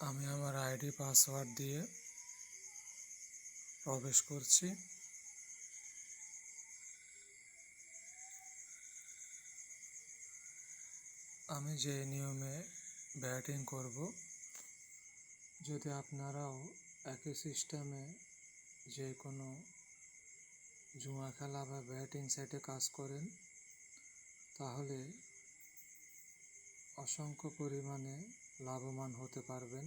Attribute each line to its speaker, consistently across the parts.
Speaker 1: আমি আমার ID, password দিয়ে প্রবেশ করছি। আমি যে নিয়মে ব্যাটিং করব, যদি আপনারাও একই সিস্টেমে যে কোনো জুয়া খেলা বা ব্যাটিং সাইটে কাজ করেন, তাহলে অসংখ্য পরিমাণে লাভবান হতে পারবেন।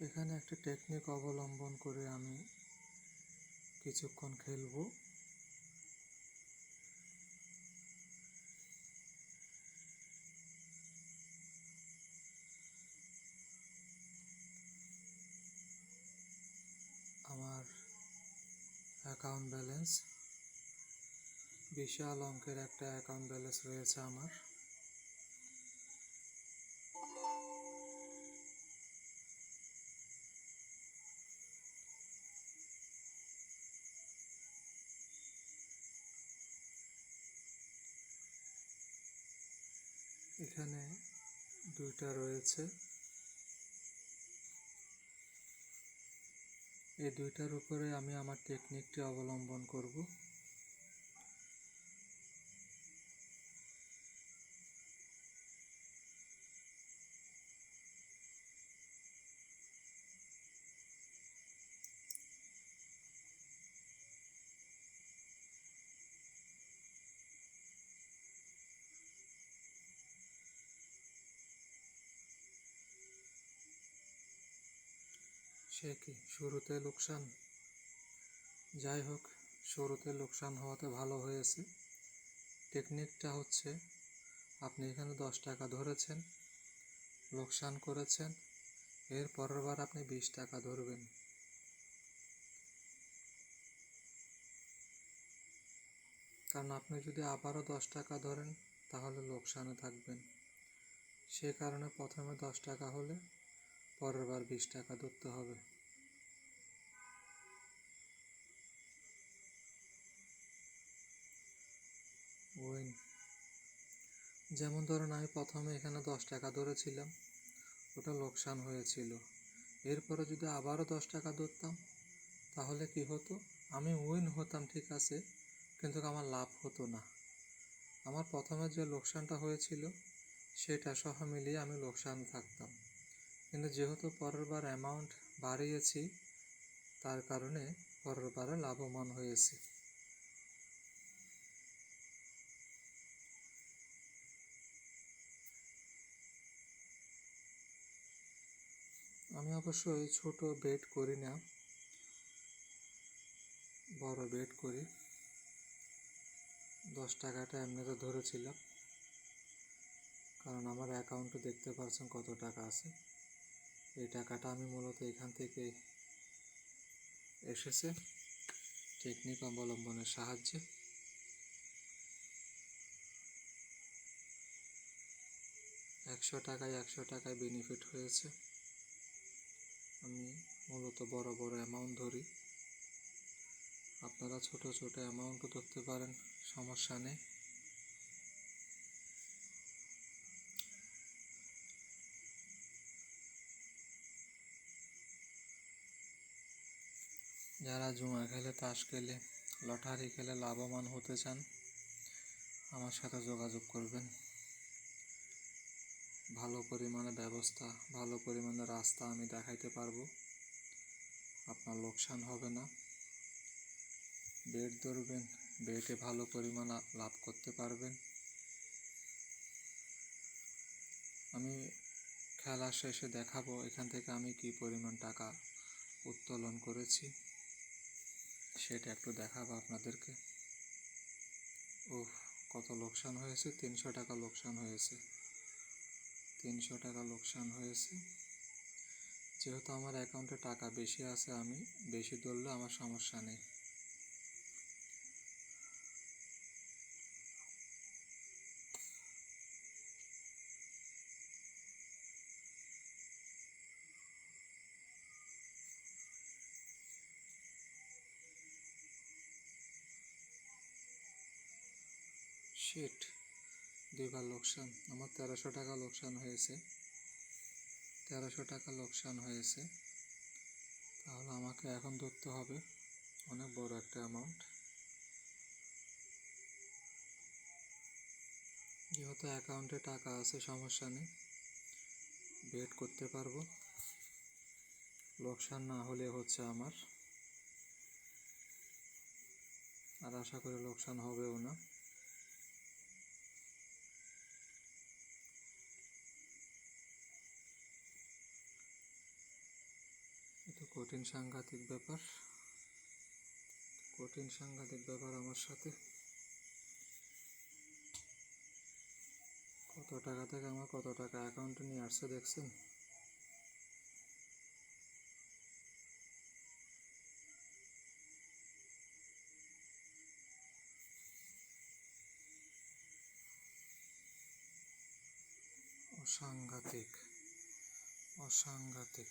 Speaker 1: এখানে একটা টেকনিক অবলম্বন করে আমি কিছুক্ষণ খেলব আমার অ্যাকাউন্ট ব্যালেন্স? বিশাল অঙ্কের একটা অ্যাকাউন্ট ব্যালেন্স রয়েছে আমার। এখানে দুইটা রয়েছে। এই দুইটার উপরে আমি আমার টেকনিকটি অবলম্বন করব। সে কি শুরুতে লোকসান? যাই হোক শুরুতে লোকসান হওয়াতে ভালো হয়েছে। টেকনিকটা হচ্ছে, আপনি এখানে দশ টাকা ধরেছেন, লোকসান করেছেন এর পরের বার আপনি বিশ টাকা ধরবেন। কারণ আপনি যদি আবারও দশ টাকা ধরেন, তাহলে লোকসানে থাকবেন। সে কারণে প্রথমে দশ টাকা হলে পরের বার বিশ টাকা ধরতে হবে। যেমন ধরুন আমি প্রথমে এখানে দশ টাকা ধরেছিলাম, ওটা লোকসান হয়েছিল। এরপরে যদি আবারও দশ টাকা ধরতাম, তাহলে কি হতো? আমি উইন হতাম, ঠিক আছে, কিন্তু আমার লাভ হতো না। আমার প্রথমে যে লোকসানটা হয়েছিল, সেটা সহ মিলিয়ে আমি লোকসান থাকতাম। কিন্তু যেহেতু পরের বার অ্যামাউন্ট বাড়িয়েছি, তার কারণে পরের বারে লাভবান হয়েছি। আমি অবশ্যই ছোট বেড করি না, বড় বেড করি। দশ টাকাটা এমনিতে ধরেছিলাম, কারণ আমার অ্যাকাউন্টে দেখতে পাচ্ছেন কত টাকা আছে। এই টাকাটা আমি মূলত এখান থেকে এসেছে টেকনিক অবলম্বনের সাহায্যে। একশো টাকায় একশো টাকায় বেনিফিট হয়েছে। আমি মূলত বড় বড় অ্যামাউন্ট ধরি। আপনারা ছোট ছোট অ্যামাউন্টও ধরতে পারেন, সমস্যা নেই। যারা জুয়া খেলে, তাস খেলে, লটারি খেলে লাভবান হতে চান, আমার সাথে যোগাযোগ করবেন। ভালো পরিমাণে ব্যবস্থা, ভালো পরিমাণে রাস্তা আমি দেখাইতে পারব। আপনার লোকসান হবে না। বেড ধরবেন, বেটে ভালো পরিমাণ লাভ করতে পারবেন। আমি খেলা শেষে দেখাবো এখান থেকে আমি কি পরিমাণ টাকা উত্তোলন করেছি। সেটা একটু দেখাবো আপনাদেরকে। ও কত লোকসান হয়েছে, তিনশো টাকা লোকসান হয়েছে। তিনশো টাকা লোকসান হয়েছে। যেহেতু আমার অ্যাকাউন্টে টাকা বেশি আছে, আমি বেশি ধরলে আমার সমস্যা নেই। শিট দুইবার লোকসান। আমার তেরোশো টাকা লোকসান হয়েছে। তেরোশো টাকা লোকসান হয়েছে। তাহলে আমাকে এখন ধরতে হবে। অনেক বড় একটা অ্যামাউন্ট যেহেতু অ্যাকাউন্টে টাকা আছে, সমস্যা নেই। বেট করতে পারব। লোকসান না হলে হচ্ছে আমার। আর আশা করি লোকসান হবেও না এটা কঠিন সাংঘাতিক ব্যাপার। কঠিন সাংঘাতিক ব্যাপার আমার সাথে। কত টাকা থেকে আমার কত টাকা অ্যাকাউন্টে নিয়ে আসছে দেখছেন? অসাংঘাতিক। অসাংঘাতিক।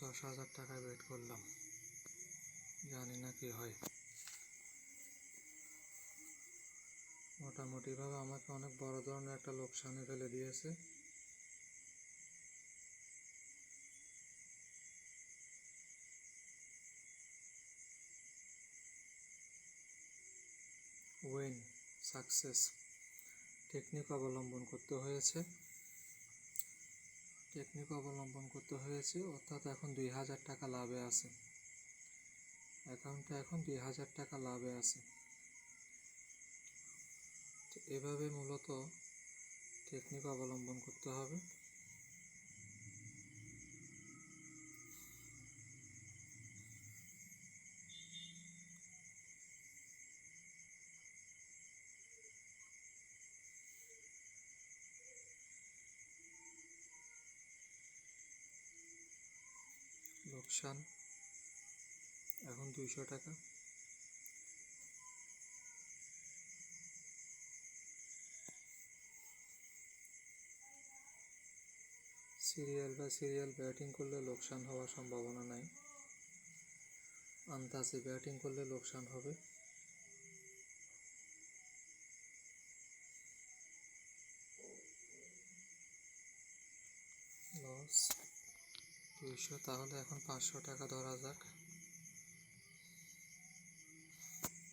Speaker 1: দশ হাজার টাকায় বেট করলাম। জানি না কি হয়। মোটামুটিভাবে আমাকে অনেক বড় ধরনের একটা লোকসানে ফেলে দিয়েছে। ওয়েন সাকসেস টেকনিক অবলম্বন করতে হয়েছে। টেকনিক অবলম্বন করতে হয়েছে, অর্থাৎ এখন দুই হাজার টাকা লাভে আছে। অ্যাকাউন্টটা এখন দুই হাজার টাকা লাভে আছে। এভাবে মূলত টেকনিক অবলম্বন করতে হবে। লোকসান এখন দুইশো টাকা। সিরিয়াল বা সিরিয়াল ব্যাটিং করলে লোকসান হওয়ার সম্ভাবনা নাই। আন্দাজে ব্যাটিং করলে লোকসান হবে লস দুইশো, তাহলে এখন পাঁচশো টাকা ধরা যাক।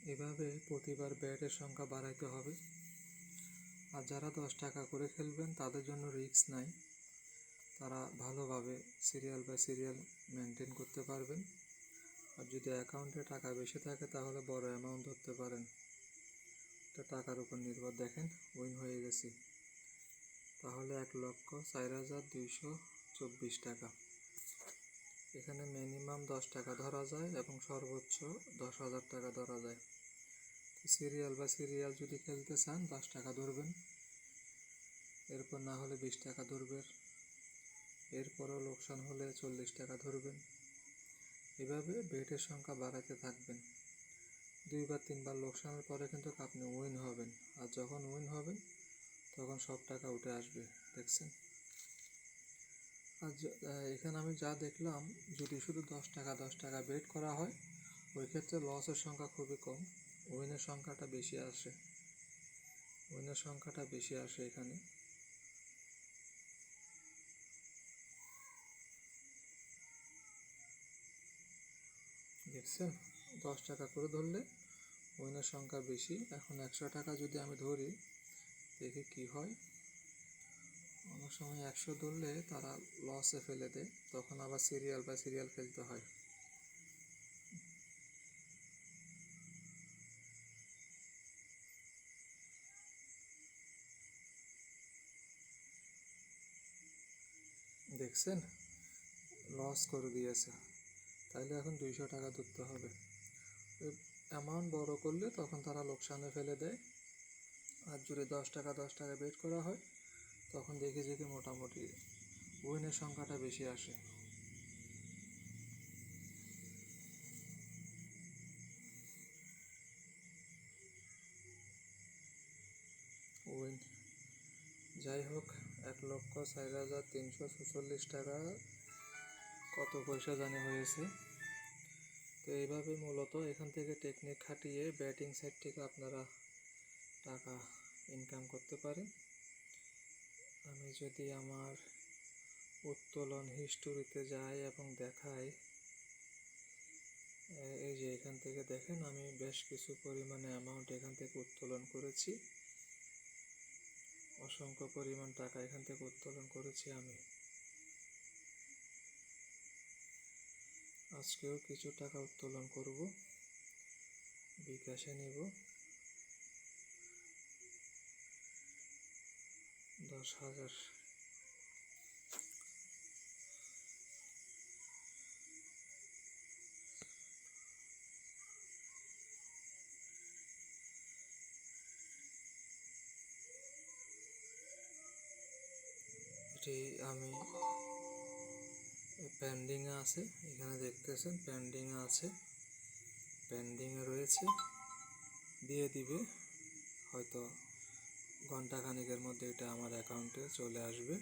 Speaker 1: এভাবে প্রতিবার ব্যাটের সংখ্যা বাড়াইতে হবে। আর যারা দশ টাকা করে খেলবেন, তাদের জন্য রিস্ক নাই। তারা ভালোভাবে সিরিয়াল বাই সিরিয়াল মেনটেন করতে পারবেন। আর যদি অ্যাকাউন্টে টাকা বেশি থাকে, তাহলে বড় অ্যামাউন্ট ধরতে পারেন। এটা টাকার উপর নির্ভর। দেখেন, উইন হয়ে গেছি। তাহলে এক লক্ষ চার হাজার দুইশো চব্বিশ টাকা। এখানে মিনিমাম দশ টাকা ধরা যায় এবং সর্বোচ্চ দশ হাজার টাকা ধরা যায়। সিরিয়াল বা সিরিয়াল যদি খেলতে চান, দশ টাকা ধরবেন। এরপর না হলে বিশ টাকা ধরবেন। এরপরও লোকসান হলে চল্লিশ টাকা ধরবেন। এভাবে বেটের সংখ্যা বাড়াতে থাকবেন। দুইবার তিনবার লোকসানের পরে কিন্তু আপনি উইন হবেন। আর যখন উইন হবেন, তখন সব টাকা উঠে আসবে, দেখছেন? আর এখানে আমি যা দেখলাম, যদি শুধু দশ টাকা দশ টাকা বেট করা হয়, ওই ক্ষেত্রে লসের সংখ্যা খুবই কম। উইনের সংখ্যাটা বেশি আসে। উইনের সংখ্যাটা বেশি আসে এখানে। দেখছেন? দশ টাকা করে ধরলে উইনের সংখ্যা বেশি। এখন একশো টাকা যদি আমি ধরি, দেখি কি হয়। অনেক সময় একশো ধরলে তারা লসে ফেলে দেয়, তখন আবার সিরিয়াল বা সিরিয়াল ফেলতে হয়। দেখছেন? লস করে দিয়েছে। তাইলে এখন দুইশো টাকা ধরতে হবে। অ্যামাউন্ট বড় করলে তখন তারা লোকসানে ফেলে দেয়। আর যদি দশ টাকা দশ টাকা বেট করা হয় তখন দেখি যে কি মোটামুটি উইনের সংখ্যাটা বেশি আসে। উইন, যাই হোক, এক লক্ষ চার হাজার তিনশো ছেচল্লিশ টাকা কত পয়সা জানি হয়েছে। তো এইভাবে মূলত এখান থেকে টেকনিক খাটিয়ে ব্যাটিং সাইড থেকে আপনারা টাকা ইনকাম করতে পারেন। যদি আমার উত্তোলন হিস্টোরিতে যাই এবং দেখাই এই যে এখান থেকে দেখেন, আমি বেশ কিছু পরিমাণে অ্যামাউন্ট এখান থেকে উত্তোলন করেছি। অসংখ্য পরিমাণ টাকা এখান থেকে উত্তোলন করেছি আমি। আজকেও কিছু টাকা উত্তোলন করব, বিকাশে নিব। দশ হাজার। এটি আমি পেন্ডিংয়ে আছে, এখানে দেখতেছেন পেন্ডিংয়ে আছে পেন্ডিংয়ে রয়েছে, দিয়ে দিবে, হয়তো ঘণ্টা খানিকের মধ্যে এটা আমার অ্যাকাউন্টে চলে আসবে।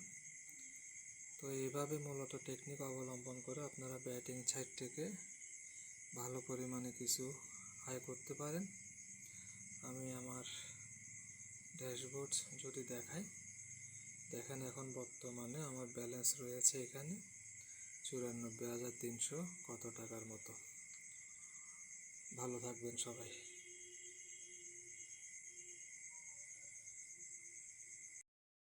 Speaker 1: তো এইভাবে মূলত টেকনিক অবলম্বন করে আপনারা ব্যাটিং সাইড থেকে ভালো পরিমাণে কিছু আয় করতে পারেন। আমি আমার ড্যাশবোর্ড যদি দেখাই, দেখেন এখন বর্তমানে আমার ব্যালেন্স রয়েছে এখানে চুরানব্বই হাজার তিনশো কত টাকার মতো। ভালো থাকবেন সবাই।